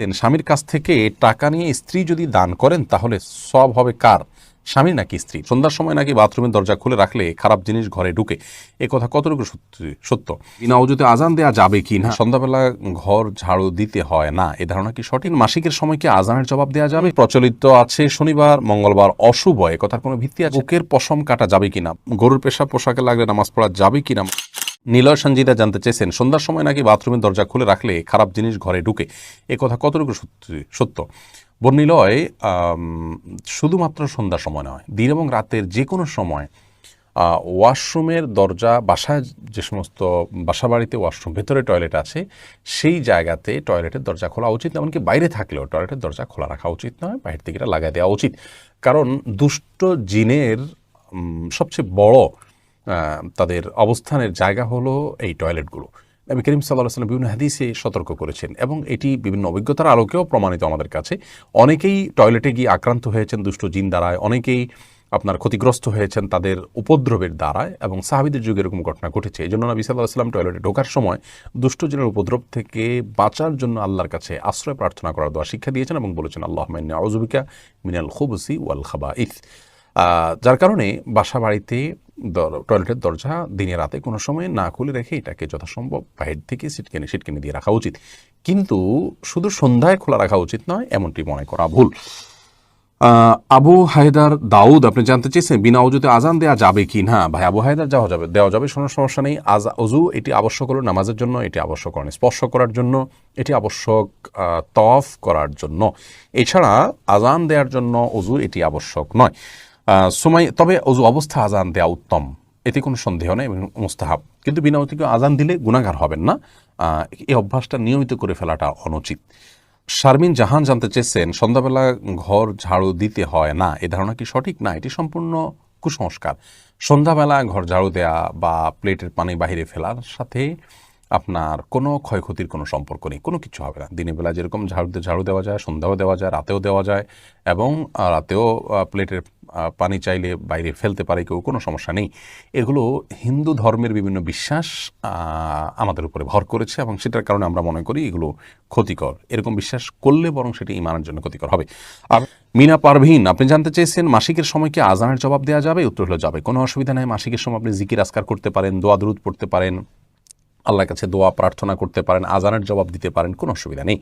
দেন স্বামীর কাছ থেকে টাকা নিয়ে স্ত্রী যদি দান করেন তাহলে সব হবে কার? স্বামী নাকি স্ত্রী? সন্ধ্যার সময় নাকি বাথরুমের দরজা খুলে রাখলে খারাপ জিনিস ঘরে ঢুকে। এ কথা কতটুকু সত্যি- সত্য? বিনা অজুতে আজান দেওয়া যাবে কি না? সন্ধ্যাবেলা ঘর ঝাড়ু দিতে হয় না। এ ধারণা কি সঠিক? মাসিকের সময় কি আজানের জবাব দেওয়া যাবে? প্রচলিত আছে শনিবার মঙ্গলবার অশুভ এ কথার কোনো ভিত্তি আছে? বুকের পশম কাটা যাবে কিনা গরুর পেশা পোশাকে লাগলে নামাজ পড়া যাবে কিনা নীলয় সঞ্জিতা জানতে চেয়েছেন, সন্ধ্যার সময় নাকি বাথরুমের দরজা খুলে রাখলে খারাপ জিনিস ঘরে ঢুকে। এ কথা কতটুকু সত্যি- সত্য? বর্ণিলয় শুধুমাত্র সন্ধ্যার সময় নয়, দিন এবং রাতের যে কোনো সময় ওয়াশরুমের দরজা, বাসায় যে সমস্ত বাসা বাড়িতে ওয়াশরুম, ভেতরে টয়লেট আছে, সেই জায়গাতে টয়লেটের দরজা খোলা উচিত, এমনকি বাইরে থাকলেও টয়লেটের দরজা খোলা রাখা উচিত নয় বাইরে থেকে এটা লাগাই দেওয়া উচিত। কারণ দুষ্ট জিনের সবচেয়ে বড় তাদের অবস্থানের জায়গা হলো এই টয়লেটগুলো। নবী করিম সাল্লাহ সাল্লাম বিভিন্ন হাদিসে সতর্ক করেছেন এবং এটি বিভিন্ন অভিজ্ঞতার আলোকেও প্রমাণিত আমাদের কাছে। অনেকেই টয়লেটে গিয়ে আক্রান্ত হয়েছেন দুষ্ট জিন দ্বারায়। অনেকেই আপনার ক্ষতিগ্রস্ত হয়েছেন তাদের উপদ্রবের দ্বারায় এবং সাহাবিদের যুগে এরকম ঘটনা ঘটেছে। এই জন্য নবী সাল্লাহ সাল্লাম টয়লেটে ঢোকার সময় দুষ্ট জিনের উপদ্রব থেকে বাঁচার জন্য আল্লাহর কাছে আশ্রয় প্রার্থনা করার দোয়া শিক্ষা দিয়েছেন এবং বলেছেন আল্লাহ মাইন্না আউজুবিকা মিনাল খুবসি ওয়াল খাবা আহ, যার কারণে বাসা বাড়িতে টয়লেটের দরজা দিনে রাতে কোনো সময় না খুলে রেখে এটাকে যথাসম্ভব বাহির থেকে সিটকেনে সিটকেনে দিয়ে রাখা উচিত। কিন্তু শুধু সন্ধ্যায় খোলা রাখা উচিত নয়, এমনটি মনে করা ভুল। আবু হায়দার দাউদ, আপনি জানতে চেয়েছেন বিনা অজুতে আজান দেওয়া যাবে কি? না, ভাই, আবু হায়দার যাওয়া যাবে, দেওয়া যাবে কোনো সমস্যা নেই। আজ অজু, এটি আবশ্যক হলো নামাজের জন্য, এটি আবশ্যক করেন স্পর্শ করার জন্য, এটি আবশ্যক তফ করার জন্য। এছাড়া আজান দেওয়ার জন্য অজু, এটি আবশ্যক নয়। সময় তবে অজু অবস্থা আজান দেওয়া উত্তম, এতে কোনো সন্দেহ নেই এবং মুস্তাহাব। কিন্তু বিনা অতিকে আজান দিলে গুণাগার হবেন না। এই অভ্যাসটা নিয়মিত করে ফেলাটা অনুচিত। শারমিন জাহান জানতে চেয়েছেন, সন্ধ্যাবেলা ঘর ঝাড়ু দিতে হয় না, এ ধারণা কি সঠিক? না, এটি সম্পূর্ণ কুসংস্কার। সন্ধ্যাবেলা ঘর ঝাড়ু দেয়া বা প্লেটের পানি বাহিরে ফেলার সাথে আপনার কোনো ক্ষয়ক্ষতির কোনো সম্পর্ক নেই, কোনো কিছু হবে না। দিনের বেলা যেরকম ঝাড়ুতে ঝাড়ু দেওয়া যায়, সন্ধ্যাও দেওয়া যায়, রাতেও দেওয়া যায় এবং রাতেও প্লেটের পানি চাইলে বাইরে ফেলতে পারে কেউ, কোনো সমস্যা নেই। এগুলো হিন্দু ধর্মের বিভিন্ন বিশ্বাস আমাদের উপরে ভর করেছে এবং সেটার কারণে আমরা মনে করি এগুলো ক্ষতিকর। এরকম বিশ্বাস করলে বরং সেটি ইমানের জন্য ক্ষতিকর হবে। আর মিনা পারভিন, আপনি জানতে চেয়েছেন মাসিকের সময় কি আজানের জবাব দেওয়া যাবে? উত্তর হলো যাবে। কোনো অসুবিধা নেই, মাসিকের সময় আপনি জিকির আসকার করতে পারেন, দোয়া, দরুদ পড়তে পারেন। আল্লাহর কাছে দোয়া, প্রার্থনা করতে পারেন, আজানের জবাব দিতে পারেন, কোনো অসুবিধা নেই।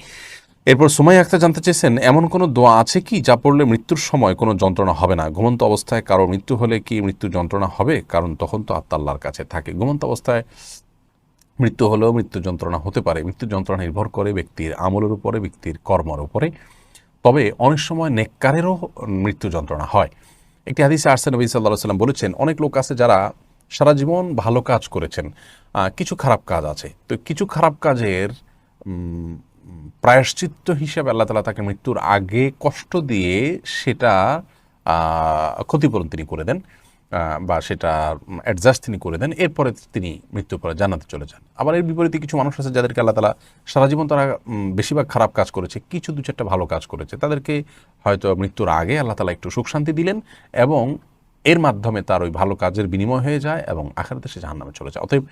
এরপর সুমাই আক্তার জানতে চেয়েছেন, এমন কোনো দোয়া আছে কি যা পড়লে মৃত্যুর সময় কোনো যন্ত্রণা হবে না? ঘুমন্ত অবস্থায় কারও মৃত্যু হলে কি মৃত্যু যন্ত্রণা হবে? কারণ তখন তো আত্মা আল্লাহর কাছে থাকে। ঘুমন্ত অবস্থায় মৃত্যু হলেও মৃত্যু যন্ত্রণা হতে পারে। মৃত্যু যন্ত্রণা নির্ভর করে ব্যক্তির আমলের উপরে, ব্যক্তির কর্মর উপরে। তবে অনেক সময় নেককারেরও মৃত্যু যন্ত্রণা হয়। একটি হাদিসে আরসেন নবী সাল্লাহ সাল্লাম বলেছেন, অনেক লোক আছে যারা সারা জীবন ভালো কাজ করেছেন। কিছু খারাপ কাজ আছে। তো কিছু খারাপ কাজের প্রায়শ্চিত্ত হিসাবে আল্লাহ তালা তাকে মৃত্যুর আগে কষ্ট দিয়ে সেটা ক্ষতিপূরণ তিনি করে দেন বা সেটা অ্যাডজাস্ট তিনি করে দেন। এরপরে তিনি মৃত্যুর পরে জানাতে চলে যান। আবার এর বিপরীতে কিছু মানুষ আছে যাদেরকে আল্লাহ তালা সারা জীবন তারা বেশিরভাগ খারাপ কাজ করেছে। কিছু দু চারটা ভালো কাজ করেছে। তাদেরকে হয়তো মৃত্যুর আগে আল্লাহ তালা একটু সুখ শান্তি দিলেন এবং এর মাধ্যমে তার ওই ভালো কাজের বিনিময় হয়ে যায় এবং আখারাতে সে জাহান্নামে চলে যায়। অতএব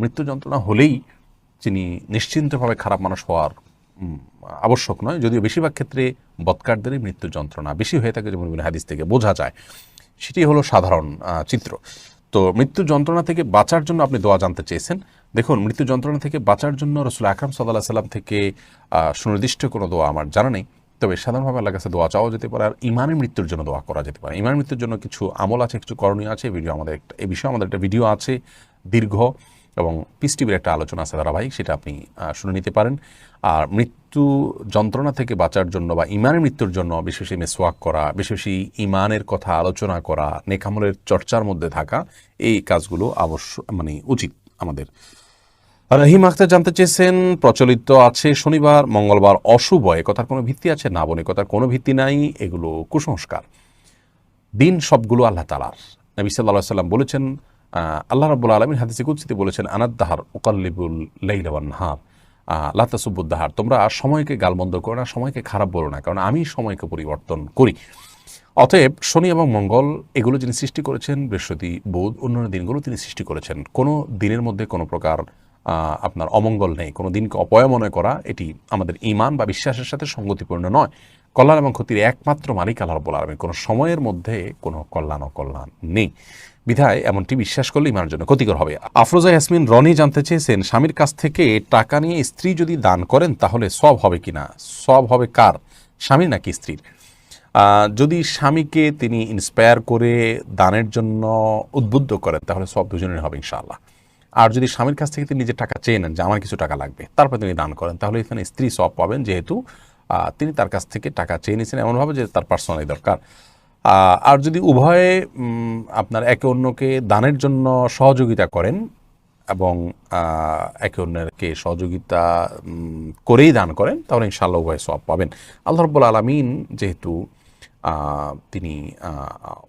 মৃত্যু যন্ত্রণা হলেই তিনি নিশ্চিন্তভাবে খারাপ মানুষ হওয়ার আবশ্যক নয়। যদিও বেশিরভাগ ক্ষেত্রে বৎকারদেরই মৃত্যু যন্ত্রণা বেশি হয়ে থাকে, যেমন হাদিস থেকে বোঝা যায়। সেটি হলো সাধারণ চিত্র। তো মৃত্যু যন্ত্রণা থেকে বাঁচার জন্য আপনি দোয়া জানতে চেয়েছেন। দেখুন, মৃত্যু যন্ত্রণা থেকে বাঁচার জন্য রসুল আকরাম সাল্লাহ সাল্লাম থেকে সুনির্দিষ্ট কোনো দোয়া আমার জানা নেই। তবে সাধারণভাবে আল্লাহ কাছে দোয়া চাওয়া যেতে পারে, আর ইমানের মৃত্যুর জন্য দোয়া করা যেতে পারে। ইমানের মৃত্যুর জন্য কিছু আমল আছে, কিছু করণীয় আছে ভিডিও আমাদের একটা এই বিষয়ে আমাদের একটা ভিডিও আছে, দীর্ঘ এবং পিস টিভির একটা আলোচনা আছে ধারাবাহিক, সেটা আপনি শুনে নিতে পারেন। আর মৃত্যু যন্ত্রণা থেকে বাঁচার জন্য বা ইমানের মৃত্যুর জন্য বেশি বেশি মেসওয়াক করা, বেশি বেশি ইমানের কথা আলোচনা করা নেকামলের চর্চার মধ্যে থাকা, এই কাজগুলো অবশ্য মানে উচিত আমাদের। রহিম আখতার জানতে চেয়েছেন, প্রচলিত আছে শনিবার, মঙ্গলবার অশুভ এ কথার কোনো ভিত্তি আছে? না বলে কথার কোনো ভিত্তি নাই, এগুলো কুসংস্কার। দিন সবগুলো আল্লাহ তালার নবী সাল্লাহ সাল্লাম বলেছেন আল্লাহ রাবুল আলমিন হাদিসে কুৎসিতে বলেছেন আনাদ্দাহার ওকাল্লিবুল লাইলাওয়ান হার লাতাসুবুদ্দাহার তোমরা সময়কে গালমন্দ করো না, সময়কে খারাপ বলো না, কারণ আমি সময়কে পরিবর্তন করি। অতএব শনি এবং মঙ্গল এগুলো যিনি সৃষ্টি করেছেন, বৃহস্পতি, বুধ, অন্যান্য দিনগুলো তিনি সৃষ্টি করেছেন। কোনো দিনের মধ্যে কোনো প্রকার আপনার অমঙ্গল নেই কোনো দিনকে অপয় মনে করা এটি আমাদের ইমান বা বিশ্বাসের সাথে সঙ্গতিপূর্ণ নয়। কল্যাণ এবং ক্ষতির একমাত্র মালিক আল্লাহ রব্বুল আলমী কোনো সময়ের মধ্যে কোনো কল্যাণ অকল্যাণ নেই। বিধায় এমনটি বিশ্বাস করলে ইমানের জন্য ক্ষতিকর হবে। আফরোজা ইয়াসমিন রনি জানতে চেয়েছেন, স্বামীর কাছ থেকে টাকা নিয়ে স্ত্রী যদি দান করেন তাহলে সব হবে কিনা? সব হবে কার? স্বামীর নাকি স্ত্রীর? যদি স্বামীকে তিনি ইন্সপায়ার করে দানের জন্য উদ্বুদ্ধ করেন, তাহলে সব দুজনের হবে ইনশাআল্লাহ। আর যদি স্বামীর কাছ থেকে তিনি নিজের টাকা চেয়ে নেন যে আমার কিছু টাকা লাগবে, তারপর তিনি দান করেন, তাহলে এখানে স্ত্রী সব পাবেন যেহেতু তিনি তার কাছ থেকে টাকা চেয়ে নিয়েছেন এমনভাবে যে তার পার্সোনালি দরকার। আর যদি উভয়ে আপনার একে অন্যকে দানের জন্য সহযোগিতা করেন এবং একে অন্যকে সহযোগিতা করেই দান করেন, তাহলে ইনশাআল্লাহ উভয় সব পাবেন। আল্লাহ রব্বুল আলমিন যেহেতু তিনি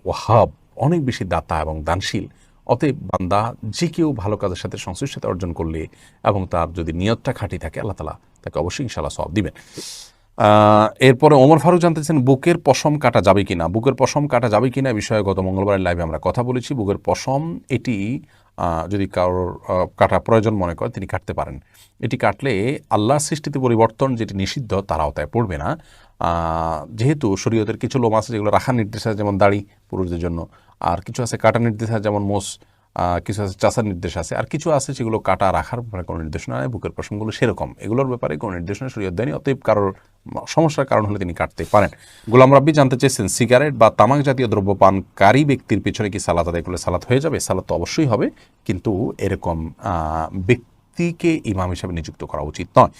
ওয়াহাব অনেক বেশি দাতা এবং দানশীল অতএব বান্দা যে কেউ ভালো কাজের সাথে সংশ্লিষ্টতা অর্জন করলে এবং তার যদি নিয়তটা খাঁটি থাকে, আল্লাহ তালা তাকে অবশ্যই ইনশাল্লাহ সব দিবেন। এরপরে ওমর ফারুক জানতেছেন বুকের পশম কাটা যাবে কিনা? বুকের পশম কাটা যাবে কিনা? বিষয়ে গত মঙ্গলবারের লাইভে আমরা কথা বলেছি। বুকের পশম এটি যদি কারোর কাটা প্রয়োজন মনে করে তিনি কাটতে পারেন। এটি কাটলে আল্লাহ সৃষ্টিতে পরিবর্তন যেটি নিষিদ্ধ, তার আওতায় পড়বে না। যেহেতু শরীয়তের কিছু লোম আছে যেগুলো রাখার নির্দেশ আছে, যেমন দাড়ি পুরুষদের জন্য। আর কিছু আছে কাটা নির্দেশ আছে, যেমন মোষ কিছু আছে চাষার নির্দেশ আছে, আর কিছু আছে যেগুলো কাটা রাখার ব্যাপারে কোনো নির্দেশনা নেই, বুকের প্রসঙ্গগুলো সেরকম। এগুলোর ব্যাপারে কোনো নির্দেশনা শরীয়ত দেয়নি, অতএব কারোর সমস্যার কারণ হলে তিনি কাটতে পারেন। গোলাম রাব্বি জানতে চেয়েছেন, সিগারেট বা তামাক জাতীয় দ্রব্য পানকারী ব্যক্তির পিছনে কি সালাত আদায় করলে সালাত হয়ে যাবে? সালাত তো অবশ্যই হবে, কিন্তু এরকম ব্যক্তিকে ইমাম হিসাবে নিযুক্ত করা উচিত নয়।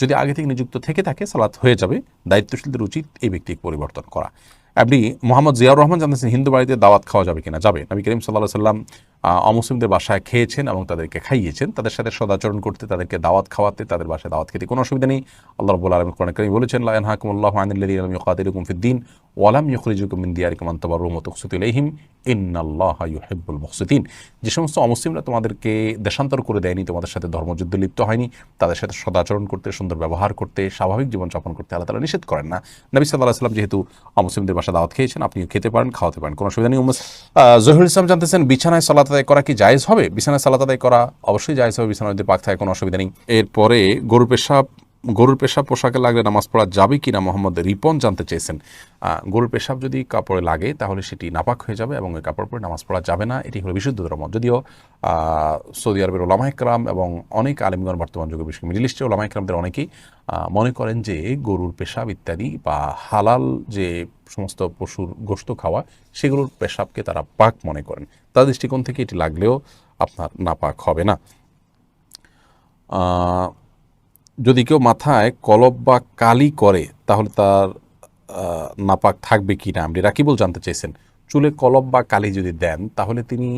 যদি আগে থেকে নিযুক্ত থেকে থাকে, সালাত হয়ে যাবে, দায়িত্বশীলদের উচিত এই ব্যক্তিকে পরিবর্তন করা। আপনি মোহাম্মদ জিয়াউর রহমান জানতেছেন হিন্দু বাড়িতে দাওয়াত খাওয়া যাবে কিনা? যাবে। নবী করিম সাল্লাহ সাল্লাম অমুসলিমদের বাসায় খেয়েছেন এবং তাদেরকে খাইয়েছেন তাদের সাথে সদাচরণ করতে তাদেরকে দাওয়াত খাওয়াতে তাদের বাসায় দাওয়াত খেতে কোনো অসুবিধা নেই। আল্লাহ রব্বুল আলম কোরআন করিম বলেছেন লা ইয়ানহাকুমুল্লাহু আনিল্লাযীনা লাম ইউকাতিলুকুম ফিদ-দীন ওয়া লাম ইউখরিজুকুম মিন দিয়ারিকুম ওয়া তুকসিতু ইলাইহিম ইউহিব্বুল মুকসিতিন যে সমস্ত অমুসলিমরা তোমাদেরকে দেশান্তর করে দেয়নি তোমাদের সাথে ধর্মযুদ্ধে লিপ্ত হয়নি তাদের সাথে সদাচরণ করতে সুন্দর ব্যবহার করতে স্বাভাবিক জীবনযাপন করতে আল্লাহ তালা নিষেধ করেন না। নবী সাল্লাহ সাল্লাম যেহেতু অমুসলিমদের বাসা দাওয়াত খেয়েছেন আপনিও খেতে পারেন খাওয়াতে পারেন কোনো অসুবিধা নেই। আহ, ইসলাম জানতেছেন বিছানায় সালাত আদায় করা কি জায়েজ হবে? বিছানায় সালাত আদায় করা অবশ্যই জায়েজ হবে, বিছানার যদি পাক থাকে কোনো অসুবিধা নেই। এরপরে গরু পেশাব গরুর পেশাব পোশাকে লাগলে নামাজ পড়া যাবে কি না মোহাম্মদ রিপন জানতে চেয়েছেন। গরুর পেশাব যদি কাপড়ে লাগে, তাহলে সেটি নাপাক হয়ে যাবে এবং ওই কাপড় পরে নামাজ পড়া যাবে না। এটি হলো বিশুদ্ধ ধর্ম। যদিও সৌদি আরবের ওলামা ইকরাম এবং অনেক আলিমগণ বর্তমান যুগে, বিশেষ মিডিল ইস্টের ওলামা ইকরামদের অনেকেই মনে করেন যে গরুর পেশাব ইত্যাদি বা হালাল যে সমস্ত পশুর গোশত খাওয়া, সেগুলোর পেশাবকে তারা পাক মনে করেন। তার দৃষ্টিকোণ থেকে এটি লাগলেও আপনার নাপাক হবে না। যদি কেউ মাথায় কলব বা কালি করে, তাহলে তার নাপাক থাকবে কি না? আপনি রাকিবুল জানতে চেয়েছেন। চুলে কলব বা কালি যদি দেন, তাহলে তিনি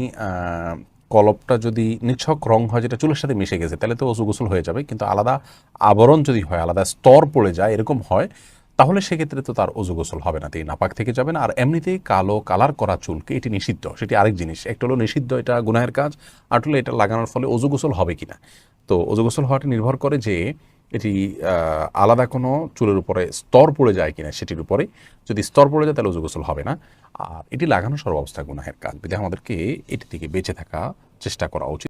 কলপটা যদি নিছক রং হয়, যেটা চুলের সাথে মিশে গেছে, তাহলে তো অসুগোসল হয়ে যাবে। কিন্তু আলাদা আবরণ যদি হয়, আলাদা স্তর পড়ে যায়, এরকম হয় তাহলে সেক্ষেত্রে তো তার অজু গোসল হবে না, তিনি নাপাক থেকে যাবেন। আর এমনিতেই কালো কালার করা চুলকে এটি নিষিদ্ধ, সেটি আরেক জিনিস। একটা হলো নিষিদ্ধ, এটা গুনাহের কাজ, আর হলো এটা লাগানোর ফলে অজু গোসল হবে কিনা। তো অজু গোসল হওয়াটা নির্ভর করে যে এটি আলাদা কোনো চুলের উপরে স্তর পড়ে যায় কিনা সেটির উপরে। যদি স্তর পড়ে যায়, তাহলে অজু গোসল হবে না। আর এটি লাগানো সর্বাবস্থা গুনাহের কাজ। বিধায় আমাদেরকে এটি থেকে বেঁচে থাকা চেষ্টা করা উচিত।